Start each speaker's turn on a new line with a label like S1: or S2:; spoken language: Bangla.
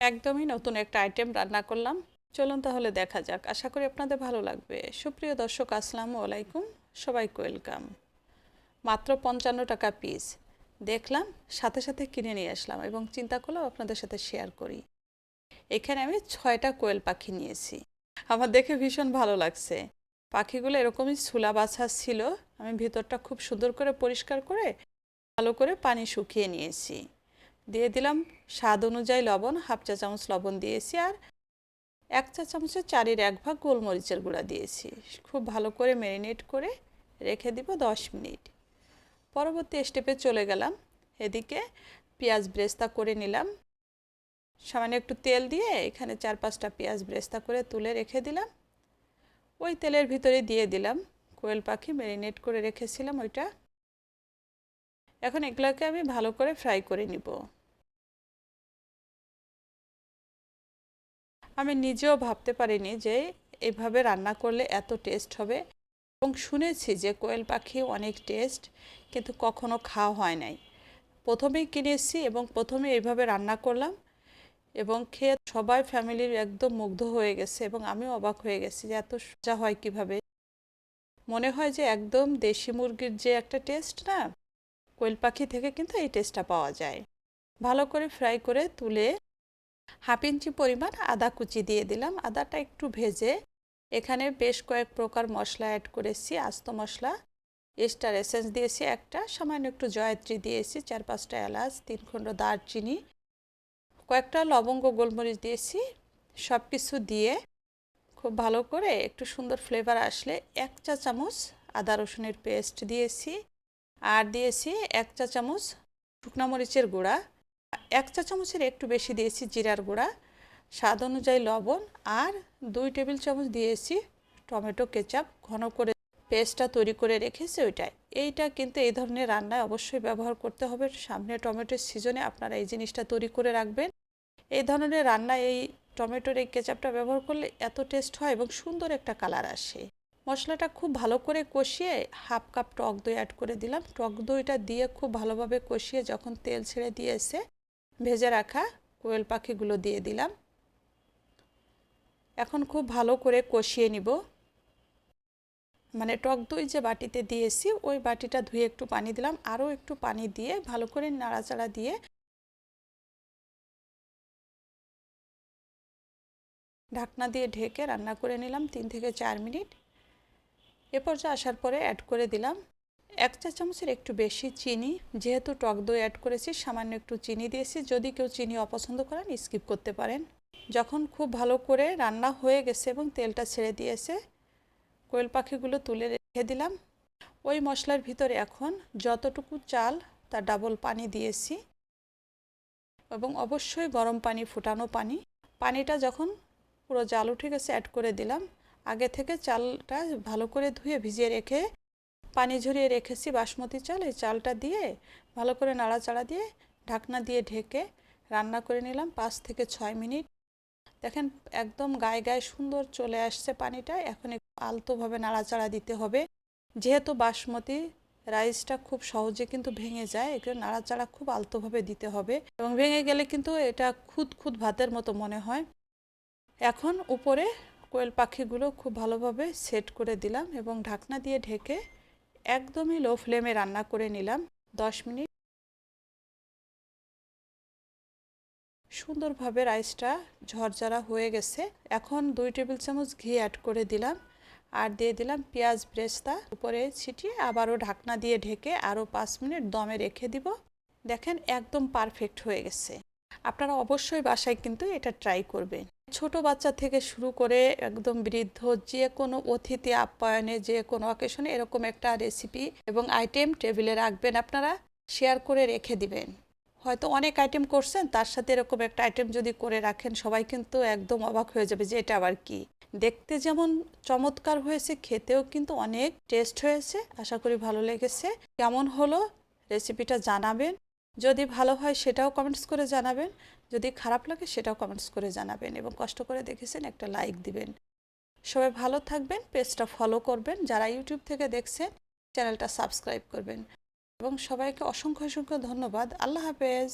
S1: একদমই নতুন একটা আইটেম রান্না করলাম। চলুন তাহলে দেখা যাক। আশা করি আপনাদের ভালো লাগবে। সুপ্রিয় দর্শক, আসসালামু আলাইকুম। সবাইকে ওয়েলকাম মাত্র পঞ্চান্ন টাকা পিস দেখলাম, সাথে সাথে কিনে নিয়ে আসলাম এবং চিন্তা করলাম আপনাদের সাথে শেয়ার করি। এখানে আমি ছয়টা কোয়েল পাখি নিয়েছি। আমার দেখে ভীষণ ভালো লাগছে। পাখিগুলো এরকমই সুলা বাছা ছিল। আমি ভিতরটা খুব সুন্দর করে পরিষ্কার করে, ভালো করে পানি শুকিয়ে নিয়েছি। দিয়ে দিলাম স্বাদ অনুযায়ী লবণ, হাফ চা চামচ লবণ দিয়েছি আর এক চা চামচের চারির এক ভাগ গোলমরিচের গুঁড়া দিয়েছি। খুব ভালো করে ম্যারিনেট করে রেখে দিব দশ মিনিট। পরবর্তী স্টেপে চলে গেলাম। এদিকে পেঁয়াজ ব্রেস্তা করে নিলাম। সামান্য একটু তেল দিয়ে এখানে চার পাঁচটা পেঁয়াজ ব্রেস্তা করে তুলে রেখে দিলাম। ওই তেলের ভিতরে দিয়ে দিলাম। কোয়েল পাখি ম্যারিনেট করে রেখেছিলাম ওইটা। এখন এগুলোকে আমি ভালো করে ফ্রাই করে নিব। আমি নিজেও ভাবতে পারিনি যে এভাবে রান্না করলে এত টেস্ট হবে। এবং শুনেছি যে কোয়েল পাখি অনেক টেস্ট কিন্তু কখনো খাওয়া হয় নাই। প্রথমেই কিনেছি এবং প্রথমে এইভাবে রান্না করলাম এবং খেয়ে সবাই ফ্যামিলির একদম মুগ্ধ হয়ে গেছে এবং আমিও অবাক হয়ে গেছি যে এত সোজা হয় কীভাবে। মনে হয় যে একদম দেশি মুরগির যে একটা টেস্ট না, কোয়েল পাখি থেকে কিন্তু এই টেস্টটা পাওয়া যায়। ভালো করে ফ্রাই করে তুলে হাফ ইঞ্চি পরিমাণ আদা কুচি দিয়ে দিলাম। আদাটা একটু ভেজে এখানে বেশ কয়েক প্রকার মশলা অ্যাড করেছি। আস্ত মশলা স্টার এসেন্স দিয়েছি একটা, সামান্য একটু জয়ত্রী দিয়েছি, চার পাঁচটা এলাচ, তিন খণ্ড দারচিনি, কয়েকটা লবঙ্গ, গোলমরিচ দিয়েছি। সব কিছু দিয়ে খুব ভালো করে একটু সুন্দর ফ্লেভার আসলে এক চা চামচ আদা রসুনের পেস্ট দিয়েছি। আর দিয়েছি এক চা চামচ শুকনা মরিচের গুঁড়া। এক চা চামচের একটু বেশি দিয়েছি জিরার গুঁড়া, স্বাদ অনুযায়ী লবণ আর দুই টেবিল চামচ দিয়েছি টমেটো কেচাপ। ঘন করে পেস্টটা তৈরি করে রেখেছি ওইটাই এইটা কিন্তু এই ধরনের রান্নায় অবশ্যই ব্যবহার করতে হবে। সামনে টমেটোর সিজনে আপনারা এই জিনিসটা তৈরি করে রাখবেন। এই ধরনের রান্নায় এই টমেটোর এই কেচাপটা ব্যবহার করলে এত টেস্ট হয় এবং সুন্দর একটা কালার আসে। মশলাটা খুব ভালো করে কষিয়ে হাফ কাপ টক দই অ্যাড করে দিলাম। টক দইটা দিয়ে খুব ভালোভাবে কষিয়ে যখন তেল ছেড়ে দিয়েছে ভেজে রাখা কোয়েল পাখিগুলো দিয়ে দিলাম। এখন খুব ভালো করে কষিয়ে নিব। মানে টক দই যে বাটিতে দিয়েছি, ওই বাটিটা ধুয়ে একটু পানি দিলাম। আরও একটু পানি দিয়ে ভালো করে নাড়াচাড়া দিয়ে ঢাকনা দিয়ে ঢেকে রান্না করে নিলাম তিন থেকে চার মিনিট। এ পর্যায়ে আসার পরে অ্যাড করে দিলাম এক চা চামচের একটু বেশি চিনি, যেহেতু টক দই অ্যাড করেছি, সামান্য একটু চিনি দিয়েছি। যদি কেউ চিনি অপছন্দ করেন স্কিপ করতে পারেন। যখন খুব ভালো করে রান্না হয়ে গেছে এবং তেলটা ছেড়ে দিয়েছে, কোয়েল পাখিগুলো তুলে রেখে দিলাম। ওই মশলার ভিতরে এখন যতটুকু চাল, তার ডাবল পানি দিয়েছি। এবং অবশ্যই গরম পানি, ফুটানো পানি। পানিটা যখন পুরো জাল উঠে গেছে অ্যাড করে দিলাম। আগে থেকে চালটা ভালো করে ধুয়ে ভিজিয়ে রেখে পানি ঝরিয়ে রেখেছি, বাসমতি চাল, এই চালটা দিয়ে, ভালো করে নাড়াচাড়া দিয়ে ঢাকনা দিয়ে ঢেকে রান্না করে নিলাম পাঁচ থেকে ছয় মিনিট। দেখেন একদম গায়ে গায়ে সুন্দর চলে আসছে পানিটা, এখন আলতোভাবে নাড়াচাড়া দিতে হবে। যেহেতু বাসমতি, রাইসটা খুব সহজে কিন্তু ভেঙে যায় একটু নাড়াচাড়া খুব আলতোভাবে দিতে হবে এবং ভেঙে গেলে কিন্তু এটা খুদ খুদ ভাতের মতো মনে হয়। এখন উপরে কোয়েল পাখিগুলো খুব ভালোভাবে সেট করে দিলাম এবং ঢাকনা দিয়ে ঢেকে একদমই লো ফ্লেমে রান্না করে নিলাম, দশ মিনিট। সুন্দরভাবে রাইসটা ঝরঝরা হয়ে গেছে। এখন দুই টেবিল চামচ ঘি অ্যাড করে দিলাম আর দিয়ে দিলাম পেঁয়াজ ব্রেস্তা। উপরে ছিটিয়ে আবারও ঢাকনা দিয়ে ঢেকে আরও পাঁচ মিনিট দমে রেখে দিব। দেখেন একদম পারফেক্ট হয়ে গেছে। আপনারা অবশ্যই বাসায় কিন্তু এটা ট্রাই করবেন। ছোট বাচ্চা থেকে শুরু করে একদম বৃদ্ধ যে কোনো অতিথি আপ্যায়নে যে কোনো অকেশনে এরকম একটা রেসিপি এবং আইটেম টেবিলে রাখবেন আপনারা শেয়ার করে রেখে দিবেন। হয়তো অনেক আইটেম করছেন, তার সাথে এরকম একটা আইটেম যদি করে রাখেন, সবাই কিন্তু একদম অবাক হয়ে যাবে যে এটা আবার কি? দেখতে যেমন চমৎকার হয়েছে, খেতেও কিন্তু অনেক টেস্ট হয়েছে। আশা করি ভালো লেগেছে। কেমন হলো? রেসিপিটা জানাবেন। যদি ভালো হয় সেটাও কমেন্টস করে জানাবেন, যদি খারাপ লাগে সেটাও কমেন্টস করে জানাবেন এবং কষ্ট করে দেখেছেন একটা লাইক দিবেন। সবাই ভালো থাকবেন পেজটা ফলো করবেন, যারা ইউটিউব থেকে দেখছেন চ্যানেলটা সাবস্ক্রাইব করবেন। এবং সবাইকে অসংখ্য অসংখ্য ধন্যবাদ। আল্লাহ হাফেজ।